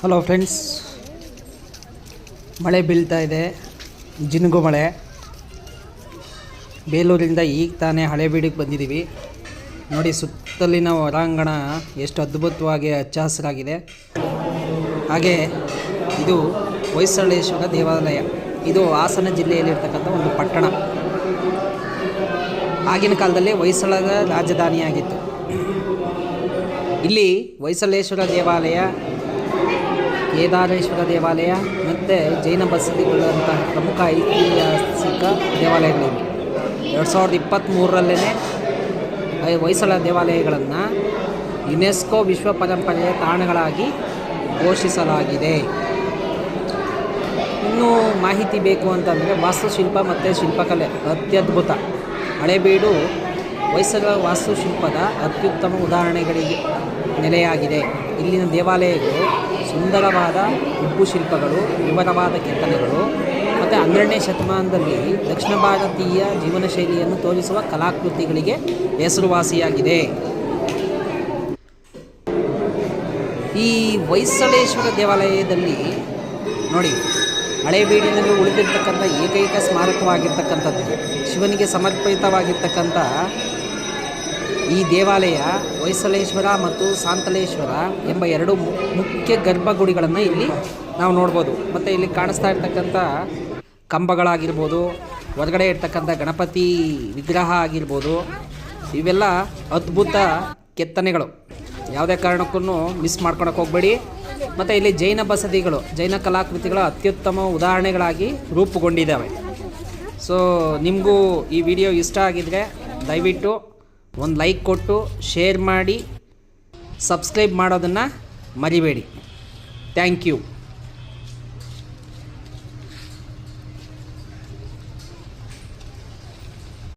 Hello friends ಮಳೆ ಬೀಳ್ತಾ ಇದೆ. ಜಿನುಗು ಮಳೆ. ಬೇಲೂರಿಂದ ಈಗ ತಾನೇ ಹಳೇಬೀಡಿಗೆ ಬಂದಿದ್ದೀವಿ ನೋಡಿ, ಸುತ್ತಲಿನ ಹೊರಾಂಗಣ ಎಷ್ಟು ಅದ್ಭುತವಾಗಿ ಹಚ್ಚ ಹಸಿರಾಗಿದೆ ಹಾಗೆ ಇದು ಹೊಯ್ಸಳೇಶ್ವರ ದೇವಾಲಯ. ಇದು ಹಾಸನ ಜಿಲ್ಲೆಯಲ್ಲಿರ್ತಕ್ಕಂಥ ಒಂದು ಪಟ್ಟಣ. ಆಗಿನ ಕಾಲದಲ್ಲಿ ಹೊಯ್ಸಳದ ರಾಜಧಾನಿಯಾಗಿತ್ತು. ಇಲ್ಲಿ ಹೊಯ್ಸಳೇಶ್ವರ ದೇವಾಲಯ ಕೇದಾರೇಶ್ವರ ದೇವಾಲಯ ಮತ್ತು ಜೈನ ಬಸದಿಗಳಂತಹ ಪ್ರಮುಖ ಐತಿಹಾಸಿಕ ದೇವಾಲಯಗಳಿವೆ ಎರಡು ಸಾವಿರದ ಇಪ್ಪತ್ತ್ಮೂರರಲ್ಲೇ ಹೊಯ್ಸಳ ದೇವಾಲಯಗಳನ್ನು ಯುನೆಸ್ಕೋ ವಿಶ್ವ ಪರಂಪರೆಯ ತಾಣಗಳಾಗಿ ಘೋಷಿಸಲಾಗಿದೆ. ಇನ್ನೂ ಮಾಹಿತಿ ಬೇಕು ಅಂತಂದರೆ ವಾಸ್ತುಶಿಲ್ಪ ಮತ್ತು ಶಿಲ್ಪಕಲೆ, ಅತ್ಯದ್ಭುತ. ಹಳೆಬೀಡು ಹೊಯ್ಸಳ ವಾಸ್ತುಶಿಲ್ಪದ ಅತ್ಯುತ್ತಮ ಉದಾಹರಣೆಗಳಿಗೆ ನೆಲೆಯಾಗಿದೆ. ಇಲ್ಲಿನ ದೇವಾಲಯಗಳು ಸುಂದರವಾದ ಉಬ್ಬು ಶಿಲ್ಪಗಳು ವಿವರವಾದ ಕೆತ್ತನೆಗಳು ಮತ್ತು ಹನ್ನೆರಡನೇ ಶತಮಾನದಲ್ಲಿ ದಕ್ಷಿಣ ಭಾರತೀಯ ಜೀವನ ಶೈಲಿಯನ್ನು ತೋರಿಸುವ ಕಲಾಕೃತಿಗಳಿಗೆ ಹೆಸರುವಾಸಿಯಾಗಿದೆ. ಈ ಹೊಯ್ಸಳೇಶ್ವರ ದೇವಾಲಯದಲ್ಲಿ ನೋಡಿ ಹಳೇಬೀಡಿನಲ್ಲಿ ಉಳಿದಿರ್ತಕ್ಕಂಥ ಏಕೈಕ ಸ್ಮಾರಕವಾಗಿರ್ತಕ್ಕಂಥದ್ದು, ಶಿವನಿಗೆ ಸಮರ್ಪಿತವಾಗಿರ್ತಕ್ಕಂಥ ಈ ದೇವಾಲಯ ಹೊಯ್ಸಳೇಶ್ವರ ಮತ್ತು ಸಾಂತಲೇಶ್ವರ ಎಂಬ ಎರಡು ಮುಖ್ಯ ಗರ್ಭಗುಡಿಗಳನ್ನು ಇಲ್ಲಿ ನಾವು ನೋಡ್ಬೋದು. ಮತ್ತು ಇಲ್ಲಿ ಕಾಣಿಸ್ತಾ ಇರ್ತಕ್ಕಂಥ ಕಂಬಗಳಾಗಿರ್ಬೋದು, ಹೊರಗಡೆ ಇರ್ತಕ್ಕಂಥ ಗಣಪತಿ ವಿಗ್ರಹ ಆಗಿರ್ಬೋದು, ಇವೆಲ್ಲ ಅದ್ಭುತ ಕೆತ್ತನೆಗಳು. ಯಾವುದೇ ಕಾರಣಕ್ಕೂ ಮಿಸ್ ಮಾಡ್ಕೊಳಕ್ಕೆ ಹೋಗಬೇಡಿ. ಮತ್ತು ಇಲ್ಲಿ ಜೈನ ಬಸದಿಗಳು, ಜೈನ ಕಲಾಕೃತಿಗಳ ಅತ್ಯುತ್ತಮ ಉದಾಹರಣೆಗಳಾಗಿ ರೂಪುಗೊಂಡಿದ್ದಾವೆ. ಸೊ ನಿಮಗೂ ಈ ವಿಡಿಯೋ ಇಷ್ಟ ಆಗಿದರೆ ದಯವಿಟ್ಟು ಒಂದು ಲೈಕ್ ಕೊಟ್ಟು ಶೇರ್ ಮಾಡಿ ಸಬ್ಸ್ಕ್ರೈಬ್ ಮಾಡೋದನ್ನು ಮರಿಬೇಡಿ. Thank you